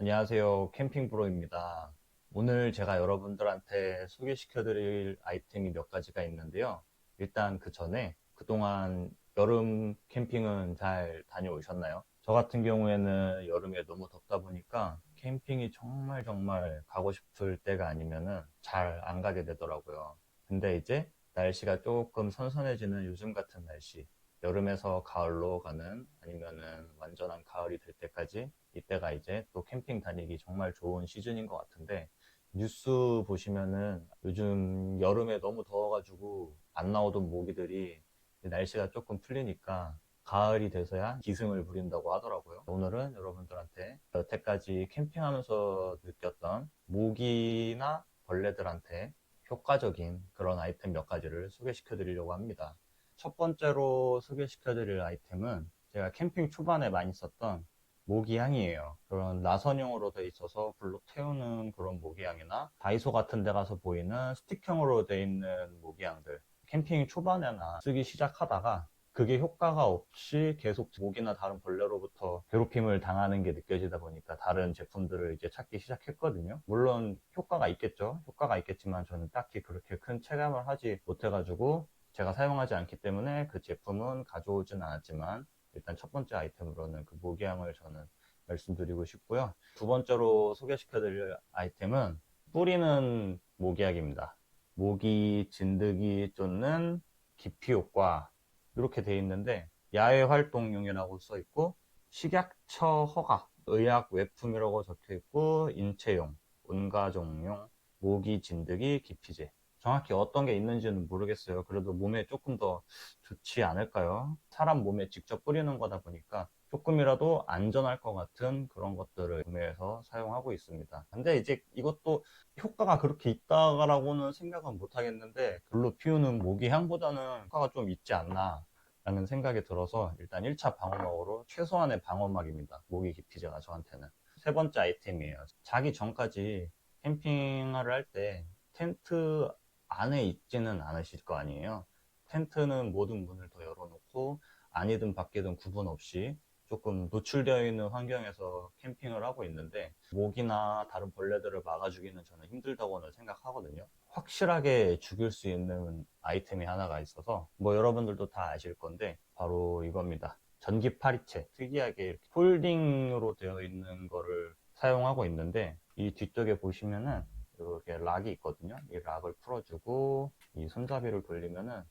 안녕하세요. 캠핑브로입니다. 오늘 제가 여러분들한테 소개시켜 드릴 아이템이 몇 가지가 있는데요. 일단 그 전에 그동안 여름 캠핑은 잘 다녀오셨나요? 저 같은 경우에는 여름에 너무 덥다 보니까 캠핑이 정말 정말 가고 싶을 때가 아니면은 잘 안 가게 되더라고요. 근데 이제 날씨가 조금 선선해지는 요즘 같은 날씨, 여름에서 가을로 가는 아니면은 완전한 가을이 될 때까지 이때가 이제 또 캠핑 다니기 정말 좋은 시즌인 것 같은데 뉴스 보시면은 요즘 여름에 너무 더워가지고 안 나오던 모기들이 날씨가 조금 풀리니까 가을이 돼서야 기승을 부린다고 하더라고요. 오늘은 여러분들한테 여태까지 캠핑하면서 느꼈던 모기나 벌레들한테 효과적인 그런 아이템 몇 가지를 소개시켜 드리려고 합니다. 첫 번째로 소개시켜 드릴 아이템은 제가 캠핑 초반에 많이 썼던 모기향이에요. 그런 나선형으로 돼 있어서 불로 태우는 그런 모기향이나 다이소 같은 데 가서 보이는 스틱형으로 돼 있는 모기향들. 캠핑 초반에나 쓰기 시작하다가 그게 효과가 없이 계속 모기나 다른 벌레로부터 괴롭힘을 당하는 게 느껴지다 보니까 다른 제품들을 이제 찾기 시작했거든요. 물론 효과가 있겠죠. 효과가 있겠지만 저는 딱히 그렇게 큰 체감을 하지 못해가지고 제가 사용하지 않기 때문에 그 제품은 가져오진 않았지만 일단 첫 번째 아이템으로는 그 모기향을 저는 말씀드리고 싶고요. 두 번째로 소개시켜드릴 아이템은 뿌리는 모기약입니다. 모기 진드기 쫓는 기피 효과 이렇게 돼 있는데 야외 활동용이라고 써 있고 식약처 허가 의약 외품이라고 적혀 있고 인체용 온가정용 모기 진드기 기피제 정확히 어떤 게 있는지는 모르겠어요. 그래도 몸에 조금 더 좋지 않을까요? 사람 몸에 직접 뿌리는 거다 보니까 조금이라도 안전할 것 같은 그런 것들을 구매해서 사용하고 있습니다. 근데 이제 이것도 효과가 그렇게 있다라고는 생각은 못 하겠는데 불로 피우는 모기 향보다는 효과가 좀 있지 않나 라는 생각이 들어서 일단 1차 방어막으로 최소한의 방어막입니다. 모기 기피제가 저한테는. 세 번째 아이템이에요. 자기 전까지 캠핑을 할 때 텐트 안에 있지는 않으실 거 아니에요. 텐트는 모든 문을 더 열어놓고 안이든 밖이든 구분 없이 조금 노출되어 있는 환경에서 캠핑을 하고 있는데 모기나 다른 벌레들을 막아주기는 저는 힘들다고는 생각하거든요. 확실하게 죽일 수 있는 아이템이 하나가 있어서 뭐 여러분들도 다 아실 건데 바로 이겁니다. 전기 파리채 특이하게 폴딩으로 되어 있는 거를 사용하고 있는데 이 뒤쪽에 보시면은 이렇게 락이 있거든요. 이 락을 풀어주고 이 손잡이를 돌리면은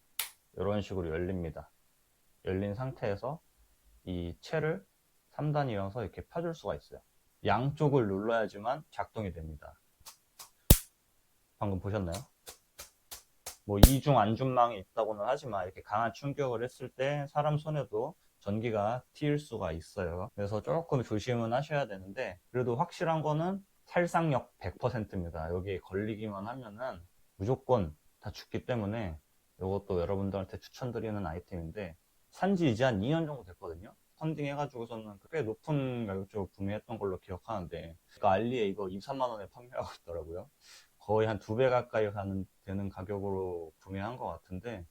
이런 식으로 열립니다. 열린 상태에서 이 채를 3단 이어서 이렇게 펴줄 수가 있어요. 양쪽을 눌러야지만 작동이 됩니다. 방금 보셨나요? 뭐 이중 안중망이 있다고는 하지만 이렇게 강한 충격을 했을 때 사람 손에도 전기가 튀일 수가 있어요. 그래서 조금 조심은 하셔야 되는데 그래도 확실한 거는 살상력 100%입니다. 여기에 걸리기만 하면은 무조건 다 죽기 때문에 이것도 여러분들한테 추천드리는 아이템인데 산지 이제 한 2년 정도 됐거든요. 펀딩 해가지고서는 꽤 높은 가격적으로 구매했던 걸로 기억하는데 그러니까 알리에 이거 2, 3만 원에 판매하고 있더라고요. 거의 한 두 배 가까이 가는, 되는 가격으로 구매한 것 같은데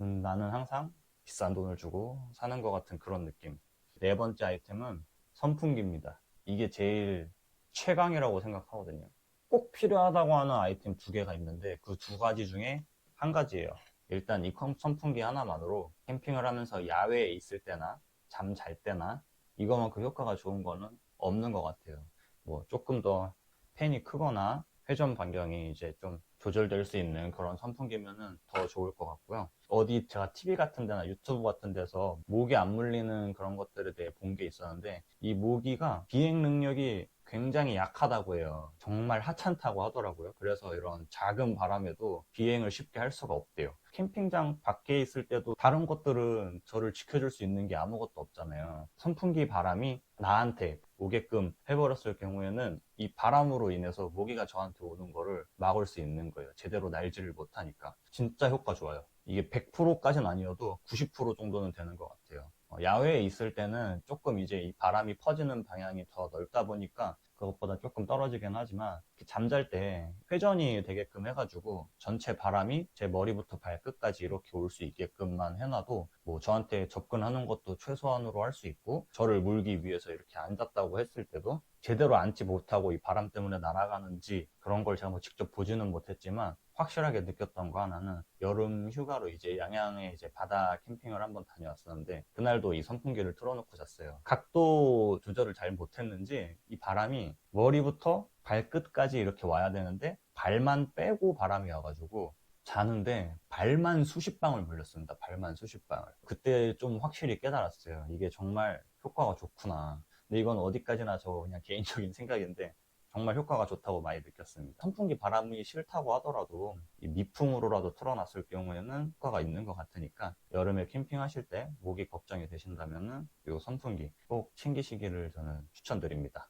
음, 나는 항상 비싼 돈을 주고 사는 것 같은 그런 느낌. 네 번째 아이템은 선풍기입니다. 이게 제일 최강이라고 생각하거든요. 꼭 필요하다고 하는 아이템 두 개가 있는데 그 두 가지 중에 한 가지예요. 일단 이 선풍기 하나만으로 캠핑을 하면서 야외에 있을 때나 잠 잘 때나 이거만큼 효과가 좋은 거는 없는 것 같아요. 뭐 조금 더 팬이 크거나 회전 반경이 이제 좀 조절될 수 있는 그런 선풍기면은 더 좋을 것 같고요. 어디 제가 TV 같은 데나 유튜브 같은 데서 모기 안 물리는 그런 것들에 대해 본 게 있었는데 이 모기가 비행 능력이 굉장히 약하다고 해요. 정말 하찮다고 하더라고요. 그래서 이런 작은 바람에도 비행을 쉽게 할 수가 없대요. 캠핑장 밖에 있을 때도 다른 것들은 저를 지켜줄 수 있는 게 아무것도 없잖아요. 선풍기 바람이 나한테 오게끔 해버렸을 경우에는 이 바람으로 인해서 모기가 저한테 오는 거를 막을 수 있는 거예요. 제대로 날지를 못하니까. 진짜 효과 좋아요. 이게 100%까지는 아니어도 90% 정도는 되는 것 같아요. 어, 야외에 있을 때는 조금 이제 이 바람이 퍼지는 방향이 더 넓다 보니까 그것보다 조금 떨어지긴 하지만 잠잘 때 회전이 되게끔 해가지고 전체 바람이 제 머리부터 발끝까지 이렇게 올 수 있게끔만 해놔도 뭐 저한테 접근하는 것도 최소한으로 할 수 있고 저를 물기 위해서 이렇게 앉았다고 했을 때도 제대로 앉지 못하고 이 바람 때문에 날아가는지 그런 걸 제가 뭐 직접 보지는 못했지만 확실하게 느꼈던 거 하나는 여름 휴가로 이제 양양에 이제 바다 캠핑을 한번 다녀왔었는데 그날도 이 선풍기를 틀어놓고 잤어요. 각도 조절을 잘 못했는지 이 바람이 머리부터 발끝까지 이렇게 와야 되는데 발만 빼고 바람이 와가지고 자는데 발만 수십 방울 물렸습니다. 발만 수십 방울. 그때 좀 확실히 깨달았어요. 이게 정말 효과가 좋구나. 근데 이건 어디까지나 저 그냥 개인적인 생각인데 정말 효과가 좋다고 많이 느꼈습니다. 선풍기 바람이 싫다고 하더라도 이 미풍으로라도 틀어놨을 경우에는 효과가 있는 것 같으니까 여름에 캠핑하실 때 모기 걱정이 되신다면은 이 선풍기 꼭 챙기시기를 저는 추천드립니다.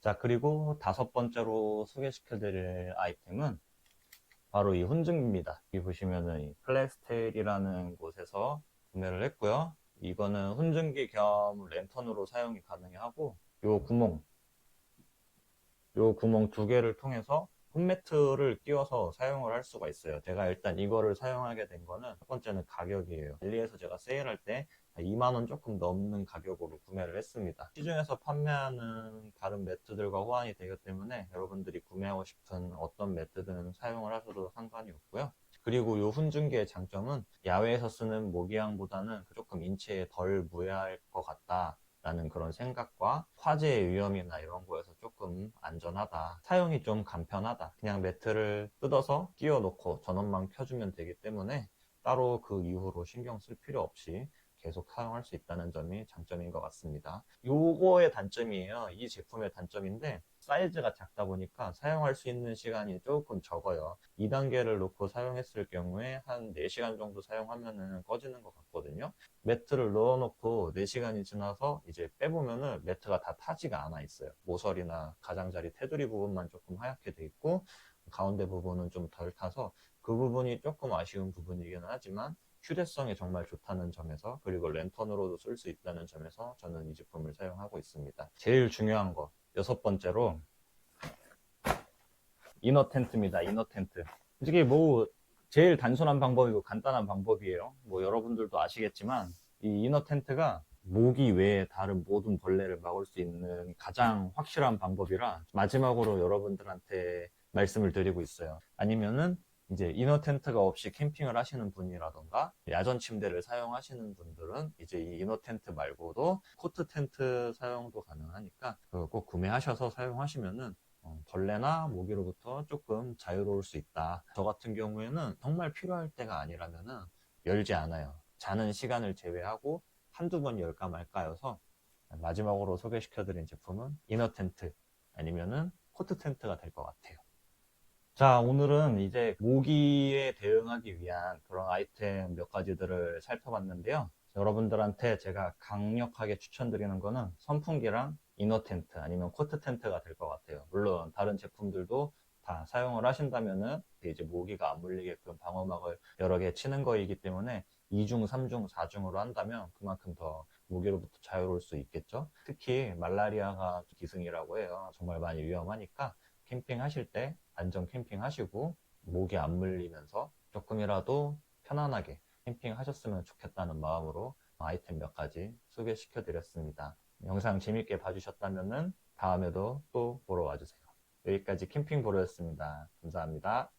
자 그리고 다섯 번째로 소개시켜드릴 아이템은 바로 이 훈증입니다. 여기 보시면은 이 플레스텔이라는 곳에서 구매를 했고요. 이거는 훈증기 겸 랜턴으로 사용이 가능하고 요 구멍 요 구멍 두 개를 통해서 홈매트를 끼워서 사용을 할 수가 있어요. 제가 일단 이거를 사용하게 된 거는 첫 번째는 가격이에요. 엘리에서 제가 세일할 때 2만원 조금 넘는 가격으로 구매를 했습니다. 시중에서 판매하는 다른 매트들과 호환이 되기 때문에 여러분들이 구매하고 싶은 어떤 매트든 사용을 하셔도 상관이 없고요. 그리고 이 훈증기의 장점은 야외에서 쓰는 모기향보다는 조금 인체에 덜 무해할 것 같다. 라는 그런 생각과 화재의 위험이나 이런 거에서 조금 안전하다. 사용이 좀 간편하다. 그냥 매트를 뜯어서 끼워 놓고 전원만 켜주면 되기 때문에 따로 그 이후로 신경 쓸 필요 없이 계속 사용할 수 있다는 점이 장점인 것 같습니다. 요거의 단점이에요. 이 제품의 단점인데 사이즈가 작다 보니까 사용할 수 있는 시간이 조금 적어요. 2단계를 놓고 사용했을 경우에 한 4시간 정도 사용하면은 꺼지는 것 같거든요. 매트를 넣어놓고 4시간이 지나서 이제 빼보면은 매트가 다 타지가 않아 있어요. 모서리나 가장자리 테두리 부분만 조금 하얗게 돼 있고 가운데 부분은 좀 덜 타서 그 부분이 조금 아쉬운 부분이기는 하지만 휴대성이 정말 좋다는 점에서 그리고 랜턴으로도 쓸 수 있다는 점에서 저는 이 제품을 사용하고 있습니다. 제일 중요한 거 여섯 번째로 이너 텐트입니다. 이너 텐트. 솔직히 뭐 제일 단순한 방법이고 간단한 방법이에요. 뭐 여러분들도 아시겠지만 이 이너 텐트가 모기 외에 다른 모든 벌레를 막을 수 있는 가장 확실한 방법이라 마지막으로 여러분들한테 말씀을 드리고 있어요. 아니면은 이제 이너 텐트가 없이 캠핑을 하시는 분이라던가 야전 침대를 사용하시는 분들은 이제 이 이너 텐트 말고도 코트 텐트 사용도 가능하니까 꼭 구매하셔서 사용하시면은 어, 벌레나 모기로부터 조금 자유로울 수 있다. 저 같은 경우에는 정말 필요할 때가 아니라면은 열지 않아요. 자는 시간을 제외하고 한두 번 열까 말까여서 마지막으로 소개시켜드린 제품은 이너 텐트 아니면은 코트 텐트가 될 것 같아요. 자, 오늘은 이제 모기에 대응하기 위한 그런 아이템 몇 가지들을 살펴봤는데요. 여러분들한테 제가 강력하게 추천드리는 거는 선풍기랑 이너 텐트 아니면 코트 텐트가 될 것 같아요. 물론 다른 제품들도 다 사용을 하신다면은 이제 모기가 안 물리게끔 방어막을 여러 개 치는 거이기 때문에 2중, 3중, 4중으로 한다면 그만큼 더 모기로부터 자유로울 수 있겠죠. 특히 말라리아가 기승이라고 해요. 정말 많이 위험하니까 캠핑 하실 때 안전 캠핑 하시고 모기 안 물리면서 조금이라도 편안하게 캠핑 하셨으면 좋겠다는 마음으로 아이템 몇 가지 소개시켜 드렸습니다. 영상 재밌게 봐주셨다면 다음에도 또 보러 와주세요. 여기까지 캠핑 보러였습니다. 감사합니다.